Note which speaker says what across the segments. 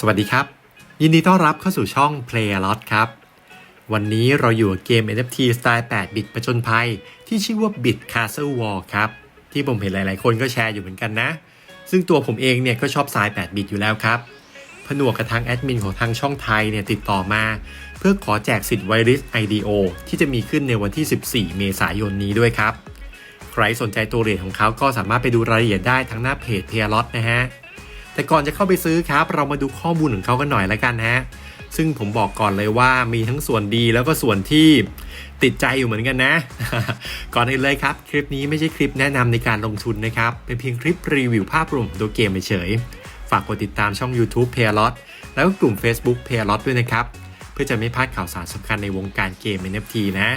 Speaker 1: สวัสดีครับ ยินดีต้อนรับเข้าสู่ช่อง Play a Lot ครับ วันนี้เราอยู่กับเกม NFT สไตล์ 8 บิตประจนภัย ที่ชื่อว่า Bit Castle War ครับ ที่ผมเห็นหลาย ๆ คนก็แชร์อยู่เหมือนกันนะ ซึ่งตัวผมเองเนี่ยก็ชอบสาย 8 บิตอยู่แล้วครับ ผนวกกับทางแอดมินของทางช่องไทยเนี่ยติดต่อมา เพื่อขอแจกสิทธิ์ไวริส IDO ที่จะมีขึ้นในวันที่ 14 เมษายนนี้ด้วยครับ ใครสนใจตัวเหรียญของเขาก็สามารถไปดูรายละเอียดได้ทั้งหน้าเพจ p a y a l o t นะฮะ แต่ก่อนจะเข้าไปซื้อครับ เรามาดูข้อมูลของเขากันหน่อยล้วกันฮะซึ่งผมบอกก่อนเลยว่ามีทั้งส่วนดีแล้วก็ส่วนที่ติดใจอยู่เหมือนกันนะ ก่อนอื่นเลยครับ คลิปนี้ไม่ใช่คลิปแนะนำในการลงทุนนะครับ เป็นเพียงคลิปรีวิวภาพรวมตัวเกมเฉย ฝากกดติดตามช่อง YouTube p a y l o t แล้วก็กลุ่ม Facebook p a y l o t ด้วยนะครับ เพื่อจะไม่พลาดข่าวสารสำคัญในวงการเกม NFT นะ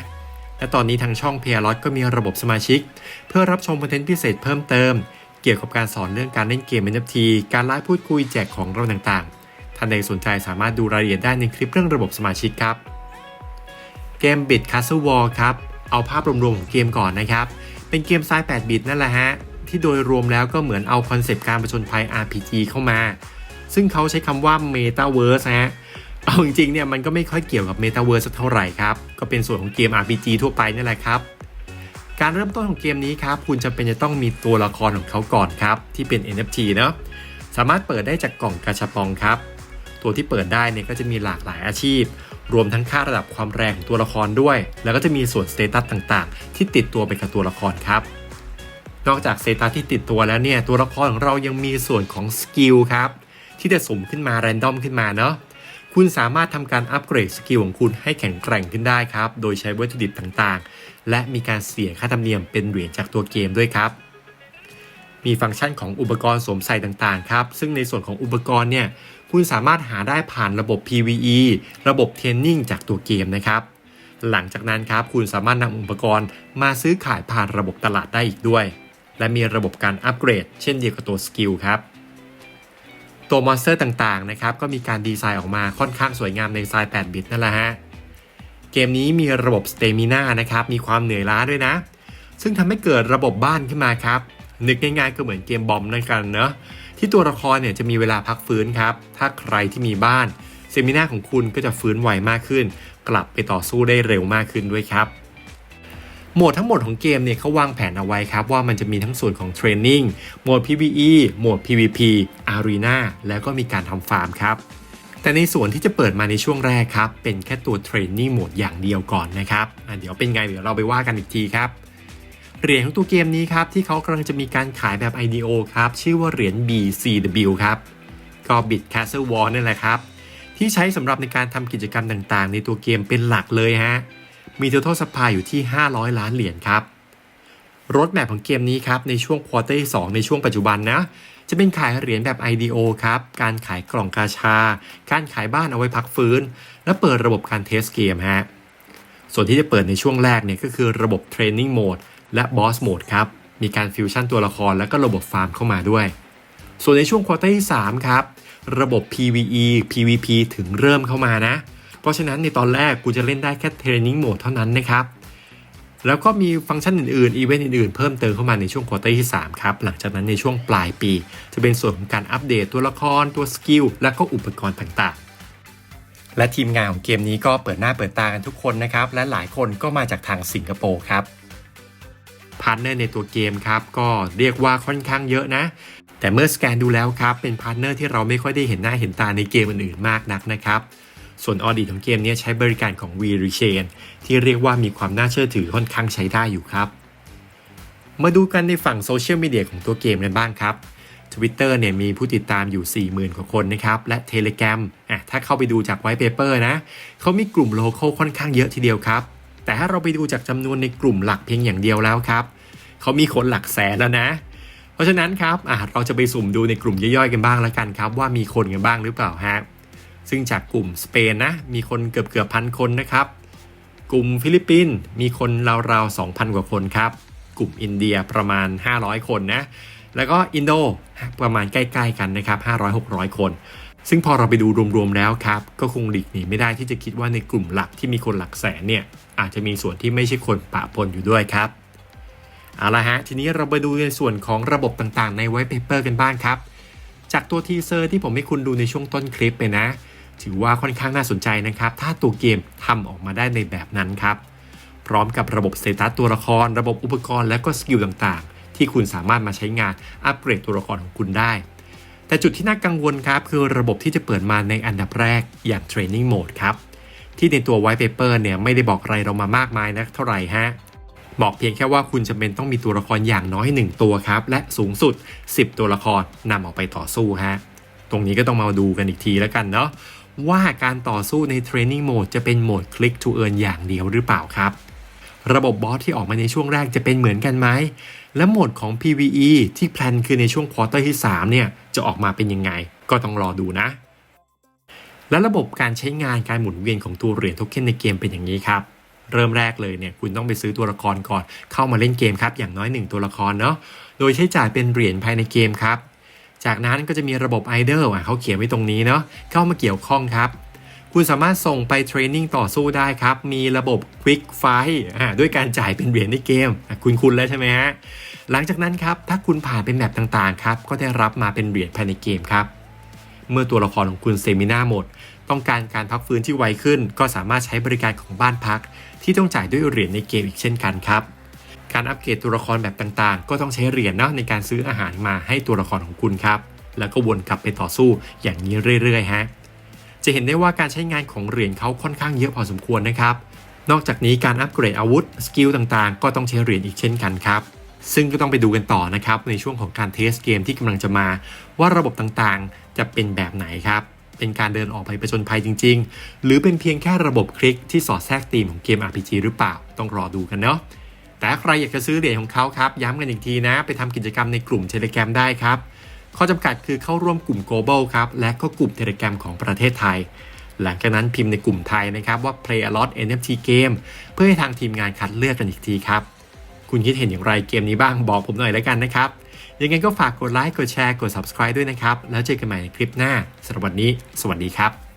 Speaker 1: และตอนนี้ทางช่อง p a y l o t ก็มีระบบสมาชิก เพื่อรับชมคอนเทนต์พิเศษเพิ่มเติม เกี่ยวกับการสอนเรื่องการเล่นเกม NFT การไลฟ์พูดคุยแจกของเราต่างๆ ท่านใดสนใจสามารถดูรายละเอียดได้ในคลิปเรื่องระบบสมาชิกครับ เกม Bit Castle War ครับ เอาภาพรวมๆของเกมก่อนนะครับ เป็นเกมสาย8บิตนั่นแหละฮะ ที่โดยรวมแล้วก็เหมือนเอาคอนเซปต์การประชนภัย RPG เข้ามา ซึ่งเขาใช้คำว่า Metaverse ฮะเอาจริงๆเนี่ยมันก็ไม่ค่อยเกี่ยวกับ Metaverse สักเท่าไหร่ครับ ก็เป็นส่วนของเกม RPG ทั่วไปนั่นแหละครับ การเริ่มต้นของเกมนี้ครับคุณจำเป็นจะต้องมีตัวละครของเขาก่อนครับ ที่เป็น NFT เนาะสามารถเปิดได้จากกล่องกาชาปองครับ ตัวที่เปิดได้เนี่ยก็จะมีหลากหลายอาชีพ รวมทั้งค่าระดับความแรงของตัวละครด้วย แล้วก็จะมีส่วนสเตตัสต่างๆ ที่ติดตัวไปกับตัวละครครับนอกจากสเตตัสที่ติดตัวแล้วเนี่ย ตัวละครของเรายังมีส่วนของสกิลครับ ที่จะสุ่มขึ้นมาแรนดอมขึ้นมาเนาะ คุณสามารถทำการอัปเกรดสกิลของคุณให้แข็งแกร่งขึ้นได้ครับ โดยใช้วัตถุดิบต่างๆ และมีการเสียค่าธรรมเนียมเป็นเหรียญจากตัวเกมด้วยครับ มีฟังก์ชันของอุปกรณ์สวมใส่ต่างๆ ครับ ซึ่งในส่วนของอุปกรณ์เนี่ย คุณสามารถหาได้ผ่านระบบ PVE ระบบเทรนนิ่งจากตัวเกมนะครับ หลังจากนั้นครับคุณสามารถนำอุปกรณ์มาซื้อขายผ่านระบบตลาดได้อีกด้วย และมีระบบการอัปเกรด เช่นเดียวกับตัวสกิลครับ ตัวมอนสเตอร์ต่างๆนะครับก็มีการดีไซน์ออกมาค่อนข้างสวยงามในสไตล์ 8 บิตนั่นแหละฮะ เกมนี้มีระบบสเตมิน่านะครับมีความเหนื่อยล้าด้วยนะ ซึ่งทำให้เกิดระบบบ้านขึ้นมาครับ นึกง่ายๆก็เหมือนเกมบอมนั่นกันเนอะที่ตัวละครเนี่ยจะมีเวลาพักฟื้นครับ ถ้าใครที่มีบ้านสเตมิน่าของคุณก็จะฟื้นไวมากขึ้น กลับไปต่อสู้ได้เร็วมากขึ้นด้วยครับ โหมดทั้งหมดของเกมเนี่ยเขาวางแผนเอาไว้ครับว่ามันจะมีทั้งส่วนของเทรนนิ่งโหมด PVE โหมด PVP Arena แล้วก็มีการทำฟาร์มครับ แต่ในส่วนที่จะเปิดมาในช่วงแรกครับ เป็นแค่ตัวเทรนนิ่งโหมดอย่างเดียวก่อนนะครับอะเดี๋ยวเป็นไงเดี๋ยวเราไปว่ากันอีกทีครับเหรียญของตัวเกมนี้ครับที่เขากำลังจะมีการขายแบบ IDO ครับชื่อว่าเหรียญ BCW ครับก็ Bit Castle War นั่นแหละครับที่ใช้สำหรับในการทำกิจกรรมต่างๆ ในตัวเกมเป็นหลักเลยฮะ มี total supply อยู่ที่ 500 ล้านเหรียญครับรถแมพของเกมนี้ครับในช่วงควอเตอร์ที่2ในช่วงปัจจุบันนะ จะเป็นขายเหรียญแบบ IDO ครับ การขายกล่องกาชา การขายบ้านเอาไว้พักฟื้น และเปิดระบบการเทสเกมฮะส่วนที่จะเปิดในช่วงแรกเนี่ยก็คือระบบ Training Mode และ Boss Mode ครับ มีการฟิวชั่นตัวละครและก็ระบบฟาร์มเข้ามาด้วย ส่วนในช่วงควอเตอร์ที่3ครับระบบ PVE PVP ถึงเริ่มเข้ามานะ เพราะฉะนั้นในตอนแรกกูจะเล่นได้แค่ Training Mode เท่านั้นนะครับ แล้วก็มีฟังก์ชันอื่นๆ อีเวนต์อื่นๆ เพิ่มเติมเข้ามาในช่วงควอเตอร์ที่ 3 ครับ หลังจากนั้นในช่วงปลายปี จะเป็นส่วนของการอัปเดตตัวละครตัวสกิลและก็อุปกรณ์ต่างๆ และทีมงานของเกมนี้ก็เปิดหน้าเปิดตากันทุกคนนะครับ และหลายคนก็มาจากทางสิงคโปร์ครับพาร์ทเนอร์ในตัวเกมครับก็เรียกว่าค่อนข้างเยอะนะ แต่เมื่อสแกนดูแล้วครับ เป็นพาร์ทเนอร์ที่เราไม่ค่อยได้เห็นหน้าเห็นตาในเกมอื่นๆมากนักนะครับ ส่วนออดีตของเกมนี้ใช้บริการของ v r e c h a i n ที่เรียกว่ามีความน่าเชื่อถือค่อนข้างใช้ได้อยู่ครับ มาดูกันในฝั่งโซเชียลมีเดียของตัวเกมกันบ้างครับ Twitter เนี่ยมีผู้ติดตามอยู่ 40,000 กว่าคนนะครับ และ Telegram อะถ้าเข้าไปดูจากไวท์เปเปอร์นะ เขามีกลุ่มโล c a l ค่อนข้างเยอะทีเดียวครับ แต่ถ้าเราไปดูจากจำนวนในกลุ่มหลักเพียงอย่างเดียวแล้วครับ เขามีคนหลักแสนแล้วนะ เพราะฉะนั้นครับอะเราจะไปสุ่มดูในกลุ่มย่อยๆกันบ้างแล้วกันครับ ว่ามีคนกันบ้างหรือเปล่าฮะ ซึ่งจากกลุ่มสเปนนะมีคนเกือบเกือบพันคนนะครับ กลุ่มฟิลิปปินส์มีคนราวๆ 2,000 กว่าคนครับ กลุ่มอินเดียประมาณ 500 คนนะ แล้วก็อินโดประมาณใกล้ๆกันนะครับ 500-600 คนซึ่งพอเราไปดูรวมๆแล้วครับ ก็คงหลีกหนีไม่ได้ที่จะคิดว่าในกลุ่มหลักที่มีคนหลักแสนเนี่ยอาจจะมีส่วนที่ไม่ใช่คนปะปนอยู่ด้วยครับเอาละฮะทีนี้เราไปดูในส่วนของระบบต่างๆ ในไวท์เปเปอร์กันบ้างครับ จากตัวทีเซอร์ที่ผมให้คุณดูในช่วงต้นคลิปไปนะ ถือว่าค่อนข้างน่าสนใจนะครับ ถ้าตัวเกมทำออกมาได้ในแบบนั้นครับ พร้อมกับระบบสเตตัสตัวละคร ระบบอุปกรณ์และก็สกิลต่างๆ ที่คุณสามารถมาใช้งานอัปเกรดตัวละครของคุณได้ แต่จุดที่น่ากังวลครับ คือระบบที่จะเปิดมาในอันดับแรกอย่าง Training Mode ครับ ที่ในตัว White Paper เนี่ยไม่ได้บอกอะไรเรามามากมายนักเท่าไหร่ฮะบอกเพียงแค่ว่าคุณจำเป็นต้องมีตัวละครอย่างน้อย 1 ตัวครับ และสูงสุด 10 ตัวละครนำออกไปต่อสู้ฮะ ตรงนี้ก็ต้องมาดูกันอีกทีแล้วกันเนาะ ว่าการต่อสู้ใน Training Mode จะเป็นโหมด Click to Earn อย่างเดียวหรือเปล่าครับ ระบบบอสที่ออกมาในช่วงแรกจะเป็นเหมือนกันไหม และโหมดของ PVE ที่แพลนคือในช่วงควอเตอร์ที่ 3 เนี่ย จะออกมาเป็นยังไง ก็ต้องรอดูนะ และระบบการใช้งานการหมุนเวียนของตัวเหรียญโทเค็นในเกมเป็นอย่างนี้ครับเริ่มแรกเลยเนี่ยคุณต้องไปซื้อตัวละครก่อนเข้ามาเล่นเกมครับ อย่างน้อย 1 ตัวละครเนาะโดยใช้จ่ายเป็นเหรียญภายในเกมครับ จากนั้นก็จะมีระบบไอดอลเขาเขียนไว้ตรงนี้เนาะเข้ามาเกี่ยวข้องครับ คุณสามารถส่งไปเทรนนิ่งต่อสู้ได้ครับ มีระบบ Quick Fight ด้วยการจ่ายเป็นเหรียญในเกม คุณคุณแล้วใช่ไหมฮะหลังจากนั้นครับถ้าคุณผ่านเป็นแบบต่างๆครับก็ได้รับมาเป็นเหรียญภายในเกมครับ เมื่อตัวละครของคุณเซมินาหมด ต้องการการพักฟื้นที่ไวขึ้น ก็สามารถใช้บริการของบ้านพัก ที่ต้องจ่ายด้วยเหรียญในเกมอีกเช่นกันครับ การอัปเกรดตัวละครแบบต่างๆ ก็ต้องใช้เหรียญเนาะในการซื้ออาหารมาให้ตัวละครของคุณครับ แล้วก็วนกลับไปต่อสู้อย่างนี้เรื่อยๆฮะจะเห็นได้ว่าการใช้งานของเหรียญเขาค่อนข้างเยอะพอสมควรนะครับ นอกจากนี้การอัปเกรดอาวุธสกิลต่างๆ ก็ต้องใช้เหรียญอีกเช่นกันครับ ซึ่งก็ต้องไปดูกันต่อนะครับในช่วงของการเทสเกมที่กำลังจะมา ว่าระบบต่างๆ จะเป็นแบบไหนครับเป็นการเดินออกไปประจนภัยจริง ๆ หรือเป็นเพียงแค่ระบบคลิกที่สอดแทรกธีมของเกม RPG หรือเปล่า ต้องรอดูกันเนาะ แต่ใครอยากจะซื้อเหรียญของเขาครับ ย้ำกันอีกทีนะ ไปทำกิจกรรมในกลุ่ม Telegram ได้ครับ ข้อจำกัดคือเข้าร่วมกลุ่ม global ครับ และก็กลุ่ม Telegram ของประเทศไทย หลังจากนั้นพิมพ์ในกลุ่มไทยนะครับว่า Play a lot NFT game เพื่อให้ทางทีมงานคัดเลือกกันอีกทีครับ คุณคิดเห็นอย่างไรเกมนี้บ้างบอกผมหน่อยแล้วกันนะครับ ยังไงก็ฝากกดไลค์กดแชร์กด subscribe ด้วยนะครับ แล้วเจอกันใหม่ในคลิปหน้าสำหรับวันนี้ สวัสดีครับ